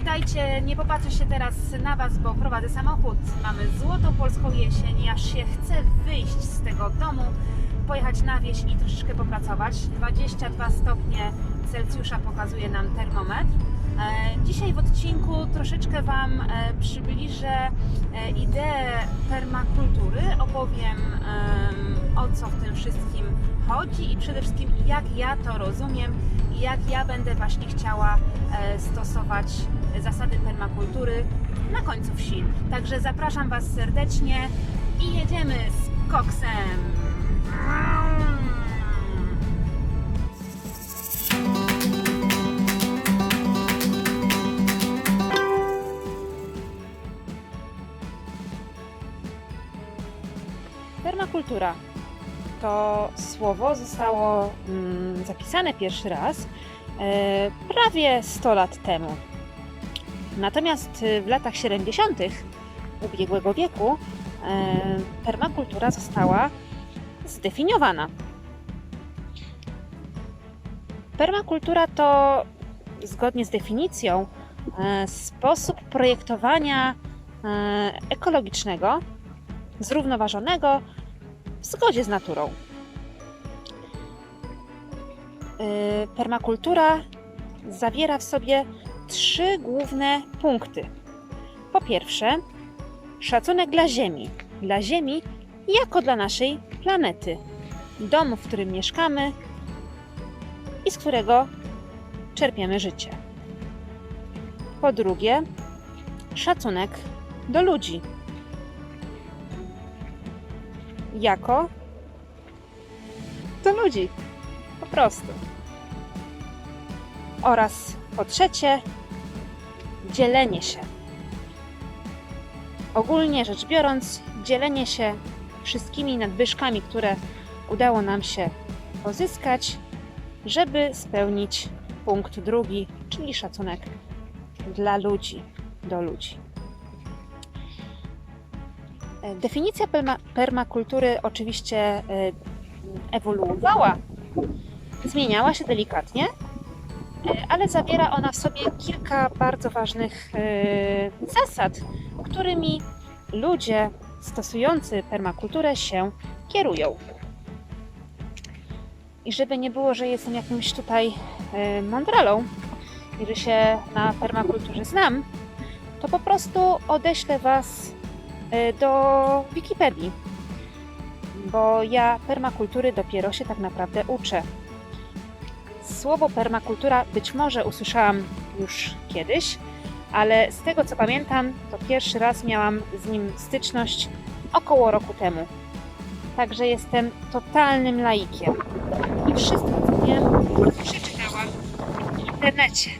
Witajcie, nie popatrzę się teraz na Was, bo prowadzę samochód. Mamy złotą polską jesień aż się chce wyjść z tego domu, pojechać na wieś i troszeczkę popracować. 22 stopnie Celsjusza pokazuje nam termometr. E, Dzisiaj w odcinku troszeczkę Wam e, przybliżę e, ideę permakultury, opowiem em, o co w tym wszystkim chodzi i przede wszystkim jak ja to rozumiem i jak ja będę właśnie chciała e, stosować zasady permakultury na końcu wsi. Także zapraszam Was serdecznie i jedziemy z koksem. Permakultura to słowo zostało mm, zapisane pierwszy raz e, prawie 100 lat temu. Natomiast e, w latach 70. ubiegłego wieku e, permakultura została zdefiniowana. Permakultura to zgodnie z definicją sposób projektowania ekologicznego, zrównoważonego w zgodzie z naturą. Yy, Permakultura zawiera w sobie trzy główne punkty. Po pierwsze, szacunek dla Ziemi. Dla Ziemi jako dla naszej planety. Domu, w którym mieszkamy i z którego czerpiemy życie. Po drugie, szacunek do ludzi jako do ludzi. Po prostu. Oraz po trzecie, dzielenie się. Ogólnie rzecz biorąc, dzielenie się wszystkimi nadwyżkami, które udało nam się pozyskać, żeby spełnić punkt drugi, czyli szacunek dla ludzi, do ludzi. E, Definicja perma, permakultury oczywiście e, ewoluowała, zmieniała się delikatnie, e, ale zawiera ona w sobie kilka bardzo ważnych zasad, którymi ludzie stosujący permakulturę się kierują. I żeby nie było, że jestem jakimś tutaj mądralą i że się na permakulturze znam, to po prostu odeślę Was do Wikipedii, bo ja permakultury dopiero się tak naprawdę uczę. Słowo permakultura być może usłyszałam już kiedyś, ale z tego co pamiętam, to pierwszy raz miałam z nim styczność około roku temu. Także jestem totalnym laikiem. I wszystko, co wiem, przeczytałam w internecie.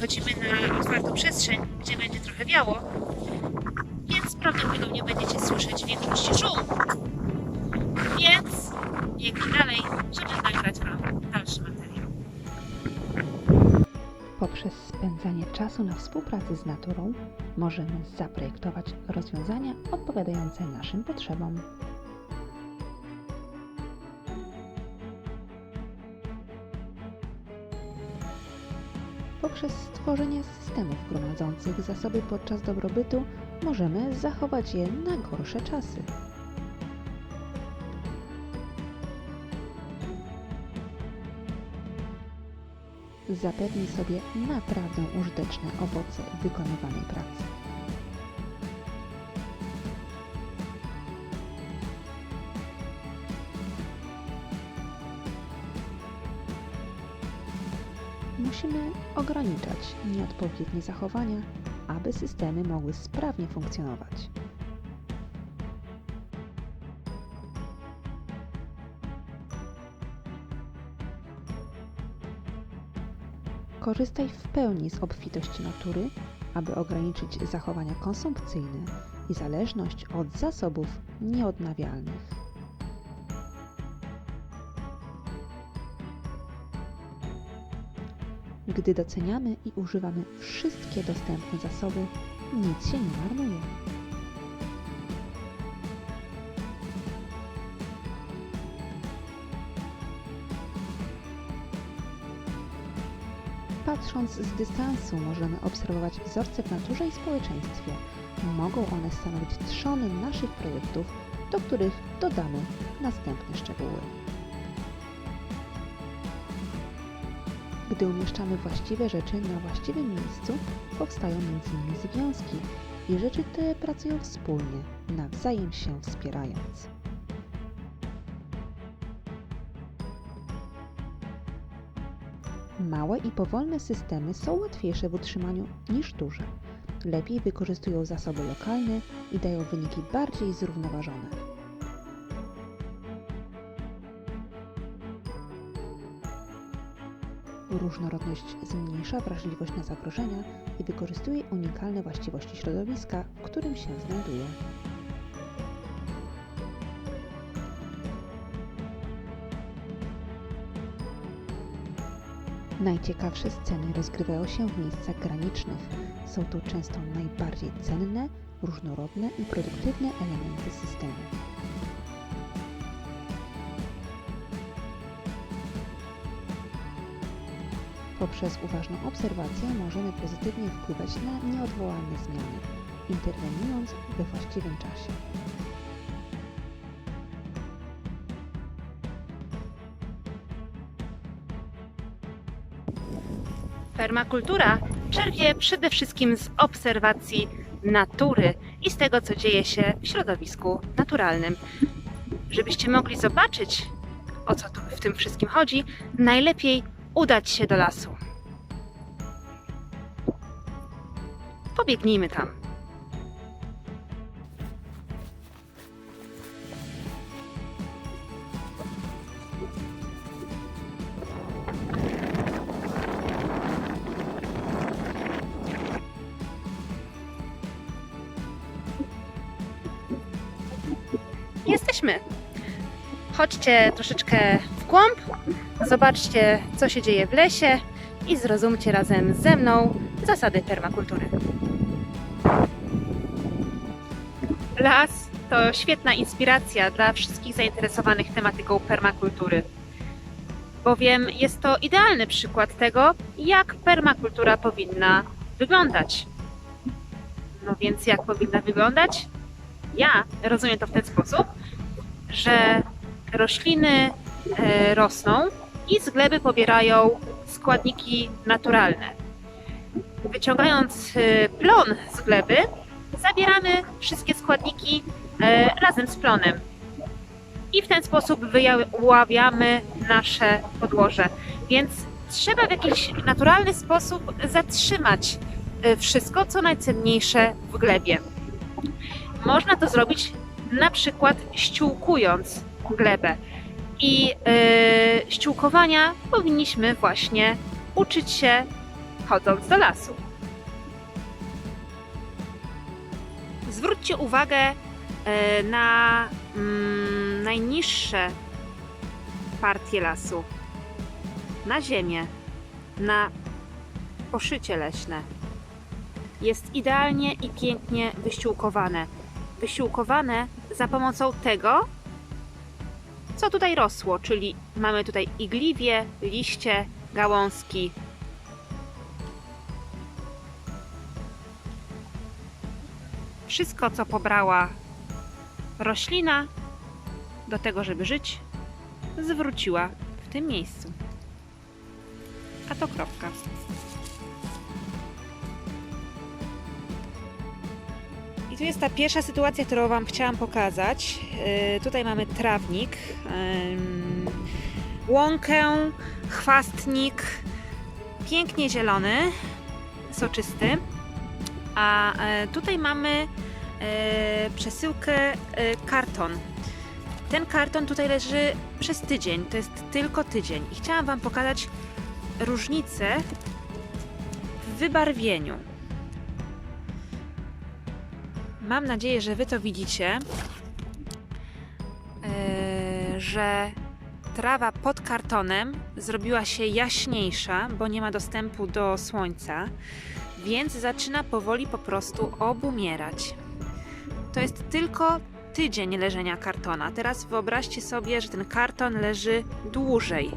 Wychodzimy na otwartą przestrzeń, gdzie będzie trochę wiało, więc prawdopodobnie będziecie słyszeć w większości szum. Więc biegnę dalej, żeby nagrać Wam dalszy materiał. Poprzez spędzanie czasu na współpracy z naturą możemy zaprojektować rozwiązania odpowiadające naszym potrzebom. Poprzez stworzenie systemów gromadzących zasoby podczas dobrobytu możemy zachować je na gorsze czasy. Zapewnij sobie naprawdę użyteczne owoce wykonywanej pracy. Musimy ograniczać nieodpowiednie zachowania, aby systemy mogły sprawnie funkcjonować. Korzystaj w pełni z obfitości natury, aby ograniczyć zachowania konsumpcyjne i zależność od zasobów nieodnawialnych. Gdy doceniamy i używamy wszystkie dostępne zasoby, nic się nie marnuje. Patrząc z dystansu możemy obserwować wzorce w naturze i społeczeństwie. Mogą one stanowić trzony naszych projektów, do których dodamy następne szczegóły. Gdy umieszczamy właściwe rzeczy na właściwym miejscu, powstają m.in. związki i rzeczy te pracują wspólnie, nawzajem się wspierając. Małe i powolne systemy są łatwiejsze w utrzymaniu niż duże. Lepiej wykorzystują zasoby lokalne i dają wyniki bardziej zrównoważone. Różnorodność zmniejsza wrażliwość na zagrożenia i wykorzystuje unikalne właściwości środowiska, w którym się znajduje. Najciekawsze sceny rozgrywają się w miejscach granicznych. Są to często najbardziej cenne, różnorodne i produktywne elementy systemu. Poprzez uważną obserwację możemy pozytywnie wpływać na nieodwołalne zmiany, interweniując we właściwym czasie. Permakultura czerpie przede wszystkim z obserwacji natury i z tego, co dzieje się w środowisku naturalnym. Żebyście mogli zobaczyć, o co tu w tym wszystkim chodzi, najlepiej udać się do lasu. Pobiegnijmy tam. Jesteśmy. Chodźcie troszeczkę w głąb, zobaczcie, co się dzieje w lesie i zrozumcie razem ze mną zasady permakultury. Las to świetna inspiracja dla wszystkich zainteresowanych tematyką permakultury, bowiem jest to idealny przykład tego, jak permakultura powinna wyglądać. No więc jak powinna wyglądać? Ja rozumiem to w ten sposób, że rośliny e, rosną i z gleby pobierają składniki naturalne. Wyciągając e, plon z gleby, zabieramy wszystkie składniki e, razem z plonem. I w ten sposób wyławiamy nasze podłoże. Więc trzeba w jakiś naturalny sposób zatrzymać e, wszystko, co najcenniejsze w glebie. Można to zrobić na przykład ściółkując glebę. I yy, ściółkowania powinniśmy właśnie uczyć się chodząc do lasu. Zwróćcie uwagę yy, na mm, najniższe partie lasu, na ziemię, na poszycie leśne. Jest idealnie i pięknie wyściółkowane wysiłkowane za pomocą tego, co tutaj rosło, czyli mamy tutaj igliwie, liście, gałązki. Wszystko, co pobrała roślina do tego, żeby żyć, zwróciła w tym miejscu. A to kropka. Tu jest ta pierwsza sytuacja, którą Wam chciałam pokazać. Yy, tutaj mamy trawnik, yy, łąkę, chwastnik, pięknie zielony, soczysty. A yy, tutaj mamy yy, przesyłkę yy, karton. Ten karton tutaj leży przez tydzień, to jest tylko tydzień. I chciałam Wam pokazać różnicę w wybarwieniu. Mam nadzieję, że Wy to widzicie, yy, że trawa pod kartonem zrobiła się jaśniejsza, bo nie ma dostępu do słońca, więc zaczyna powoli po prostu obumierać. To jest tylko tydzień leżenia kartona. Teraz wyobraźcie sobie, że ten karton leży dłużej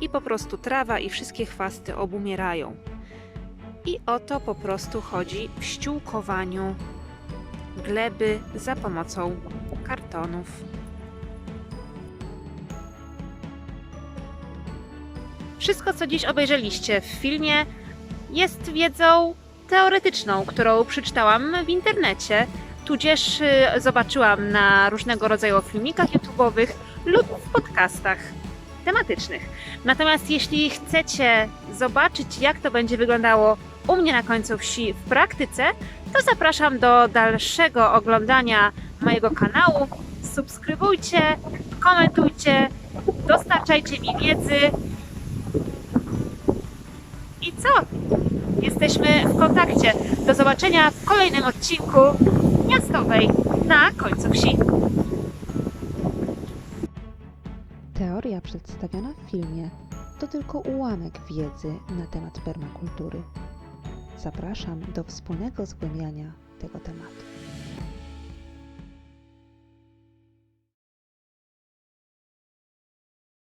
i po prostu trawa i wszystkie chwasty obumierają. I o to po prostu chodzi w ściółkowaniu gleby za pomocą kartonów. Wszystko, co dziś obejrzeliście w filmie, jest wiedzą teoretyczną, którą przeczytałam w internecie, tudzież y, zobaczyłam na różnego rodzaju filmikach YouTube'owych lub w podcastach tematycznych. Natomiast jeśli chcecie zobaczyć, jak to będzie wyglądało u mnie na końcu wsi w praktyce, to zapraszam do dalszego oglądania mojego kanału. Subskrybujcie, komentujcie, dostarczajcie mi wiedzy. I co? Jesteśmy w kontakcie. Do zobaczenia w kolejnym odcinku miastowej na końcu wsi. Teoria przedstawiona w filmie to tylko ułamek wiedzy na temat permakultury. Zapraszam do wspólnego zgłębiania tego tematu.